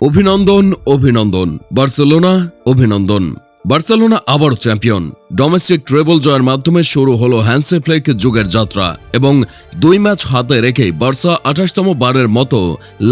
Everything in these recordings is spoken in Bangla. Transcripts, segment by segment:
অভিনন্দন অভিনন্দন। বার্সেলোনা অভিনন্দন। বার্সেলোনা আবার চ্যাম্পিয়ন। ডোমেস্টিক ট্রেবল জয়ের মাধ্যমে শুরু হলো হ্যান্সে ফ্লেক যুগের যাত্রা এবং দুই ম্যাচ হাতে রেখেই বার্সা আঠাশতম বারের মতো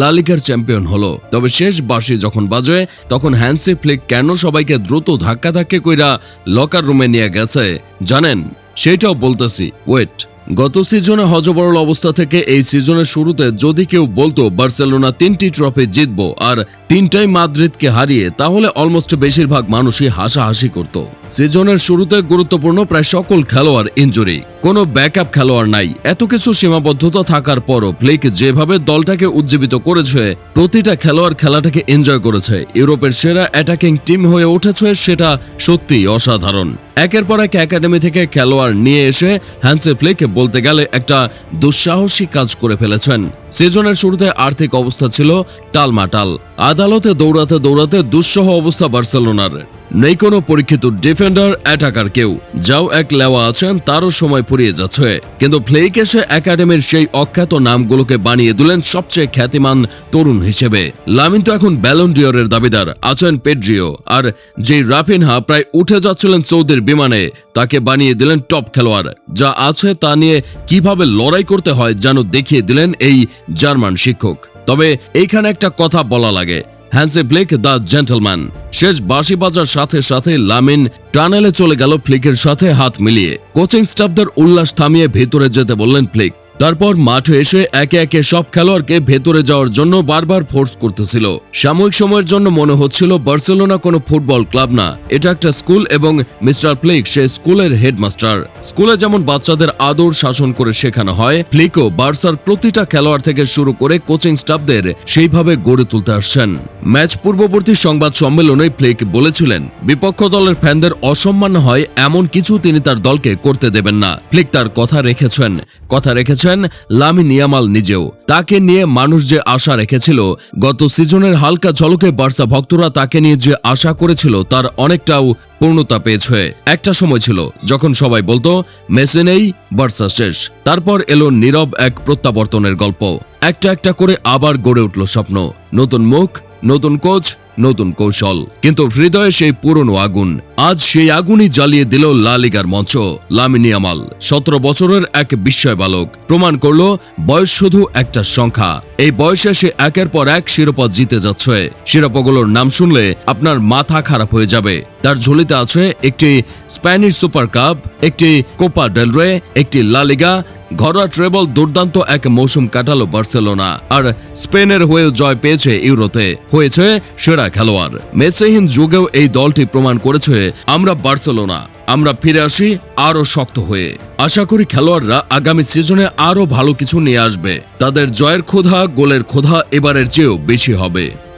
লালিকার চ্যাম্পিয়ন হলো। তবে শেষ বাসি যখন বাজে, তখন হ্যান্সে ফ্লেক কেন সবাইকে দ্রুত ধাক্কা ধাক্কি কইরা লকার রুমে নিয়ে গেছে, জানেন? সেটাও বলতেছি। ওয়েট গত সিজনে হজবরল অবস্থা থেকে এই সিজনের শুরুতে যদি কেউ বলতো বার্সেলোনা তিনটি ট্রফি জিতবো, আর তিনটাই মাদ্রিদকে হারিয়ে তাহলে অলমোস্ট বেশিরভাগ মানুষই হাসাহাসি করত। সিজনের শুরুতে গুরুত্বপূর্ণ প্রায় সকল খেলোয়াড় ইনজুরি কোনো ব্যাকআপ খেলোয়াড় নাই। এত কিছু সীমাবদ্ধতা থাকার পরও ফ্লিক যেভাবে দলটাকে উজ্জীবিত করেছে, প্রতিটা খেলোয়াড় খেলাটাকে এনজয় করেছে। ইউরোপের সেরা অ্যাটাকিং টিম হয়ে উঠেছে সেটা সত্যিই অসাধারণ। একের পর এক একাডেমি থেকে খেলোয়াড় নিয়ে এসে হ্যান্সে ফ্লিক বলতে গেলে একটা দুঃসাহসী কাজ করে ফেলেছেন। সিজনের শুরুতে আর্থিক অবস্থা ছিল টালমাটাল। আদালতে দৌড়াতে দৌড়াতে দুঃসহ অবস্থা বার্সেলোনার। নেই কোনো পরীক্ষিত ডিফেন্ডার অ্যাটাকার কেউ। যাও এক লেওয়া আছেন, তারও সময় ফুরিয়ে যাচ্ছে। কিন্তু ফ্লেক এসে একাডেমির সেই অখ্যাত নামগুলোকে বানিয়ে দিলেন সবচেয়ে খ্যাতিমান তরুণ হিসেবে। লামিন তো এখন ব্যালন্ডিয়রের দাবিদার, আছেন পেড্রিও আর যেই রাফিনহা প্রায় উঠে যাচ্ছিলেন সৌদির বিমানে, তাকে বানিয়ে দিলেন টপ খেলোয়াড়। যা আছে তা নিয়ে কীভাবে লড়াই করতে হয় যেন দেখিয়ে দিলেন এই জার্মান শিক্ষক। তবে এইখানে একটা কথা বলা লাগে। হ্যান্সে ব্লেক, দ্য জেন্টলম্যান। শেষ বাঁশি বাজার সাথে সাথে লামিন টানেলে চলে গেল ফ্লিকের সাথে হাত মিলিয়ে। কোচিং স্টাফদের উল্লাস থামিয়ে ভেতরে যেতে বললেন ফ্লিক। তারপর মাঠে এসে একে একে সব খেলোয়াড়কে ভেতরে যাওয়ার জন্য বারবার ফোর্স করতেছিল। সাময়িক সময়ের জন্য মনে হচ্ছিল বার্সেলোনা কোনো ফুটবল ক্লাব না। এটা একটা স্কুল এবং মিস্টার ফ্লিক সে স্কুলের হেডমাস্টার। স্কুলে যেমন বাচ্চাদের আদর শাসন করে শেখানো হয়, ফ্লিকও বার্সার প্রতিটা খেলোয়াড় থেকে শুরু করে কোচিং স্টাফদের সেইভাবে গড়ে তুলতে আসছেন। ম্যাচ পূর্ববর্তী সংবাদ সম্মেলনে ফ্লিক বলেছিলেন, বিপক্ষ দলের ফ্যানদের অসম্মান হয়, এমন কিছু তিনি তার দলকে করতে দেবেন না। ফ্লিক তার কথা রেখেছেন। কথা রেখেছেন লামিন ইয়ামাল নিজেও। তাকে নিয়ে মানুষ যে আশা রেখেছিল, গত সিজনের হালকা ঝলকে বার্সা ভক্তরা তাকে নিয়ে যে আশা করেছিল, তার অনেকটাও পূর্ণতা পেয়েছে। একটা সময় ছিল যখন সবাই বলতো, মেসি নেই, বার্সা শেষ। তারপর এলো নীরব এক প্রত্যাবর্তনের গল্প। একটা একটা করে আবার গড়ে উঠল স্বপ্ন। নতুন মুখ, নতুন কোচ নতুন কৌশল। কিন্তু হৃদয়ে সেই পুরনো আগুন, আজ সেই আগুনই জ্বালিয়ে দিল লা লিগার মঞ্চ। লামিনিয়ামাল সতেরো বছরের এক বিস্ময় বালক, প্রমাণ করল বয়স শুধু একটা সংখ্যা। এই বয়সে সে একের পর এক শিরোপা জিতে যাচ্ছে। শিরোপাগুলোর নাম শুনলে আপনার মাথা খারাপ হয়ে যাবে। তার ঝুলিতে আছে একটি স্প্যানিশ সুপার কাপ, একটি কোপা ডেলরে একটি লা লিগা ঘরোয়া ট্রেবল দুর্দান্ত এক মৌসুম কাটালো বার্সেলোনা। আর স্পেনের হয়ে জয় পেয়েছে ইউরোতে। হয়েছে সেরা খেলোয়াড়। মেসেহীন যুগেও এই দলটি প্রমাণ করেছে, আমরা বার্সেলোনা, আমরা ফিরে আসি আরও শক্ত হয়ে। আশা করি খেলোয়াড়রা আগামী সিজনে আরও ভালো কিছু নিয়ে আসবে। তাদের জয়ের ক্ষোধা, গোলের ক্ষোধা এবারের চেয়েও বেশি হবে।